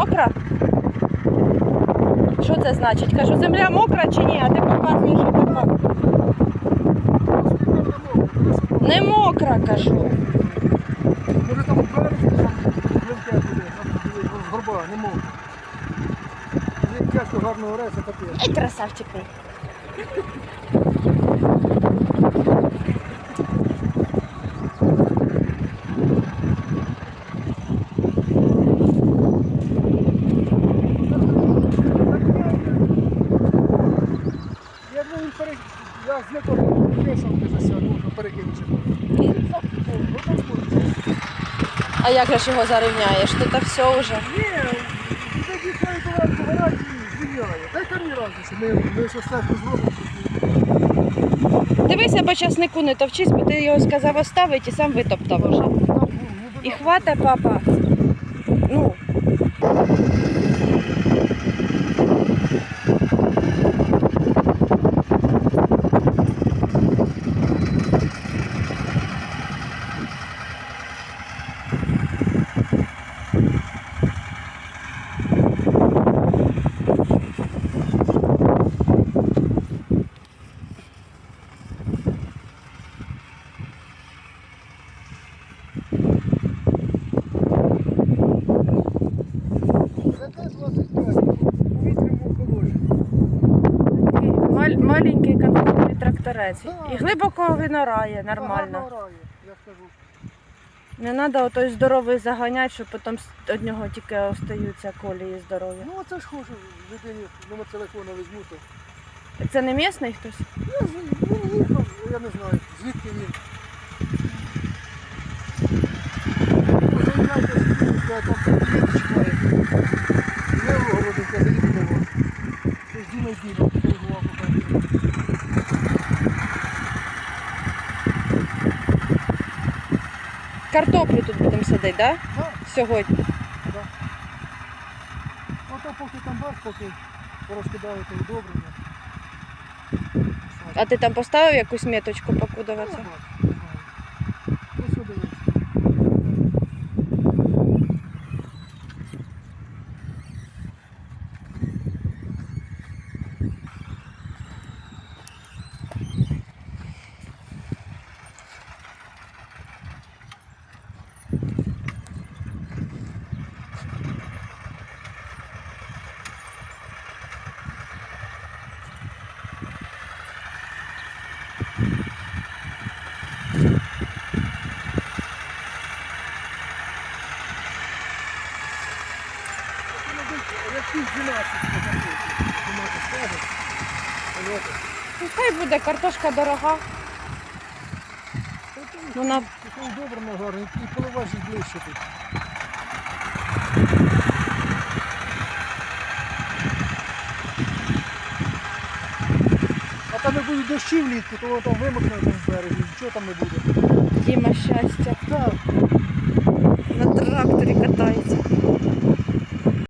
Мокра? Що це значить? Кажу, земля мокра чи ні, а ти показуєш, що така. Не мокра, кажу. Може там з горба, не. Як тяжко гарно ореться, капець. Ай, красавчик мій. Я думаю, він пере... Я з якого перекинути. Ну там буде. А як же ж його зарівняєш? Ти та все вже. Ні, тоді хай гараж і звільняє. Дай там ні разниці, ми, ми ще стежку зробимо. Дивися, по часнику не товчись, бо ти його сказав оставить і сам витоптав уже. І хвата, папа. Ну. Тракторець. Так. І глибоко винорає нормально. орає, я скажу. Не треба отой здоровий заганяти, щоб потім від нього тільки остаються колії здорові. Ну оце ж хочу людині номер телефона візьму, то Це не місний хтось? Я з- він їхав, я не знаю, звідки він. Позаїжджайте, я там приїду чекаю. Не в городі, я заїду до вас. Це з Діною Діном, коригував попередньо. Картоплю тут будемо садити, так? Да? Так, Сьогодні. так. Ото поки там бач, поки порозкидали то удобрення. А ти там поставив якусь меточку покудуватися? Ну, хай буде, картошка дорога. Вона Таке удобрено гарно, і поливаєш їх ближче тут. А там не буде дощі влітку, то воно там вимокне з берегу, нічого там не буде. Діма щастя. Так, На тракторі катається.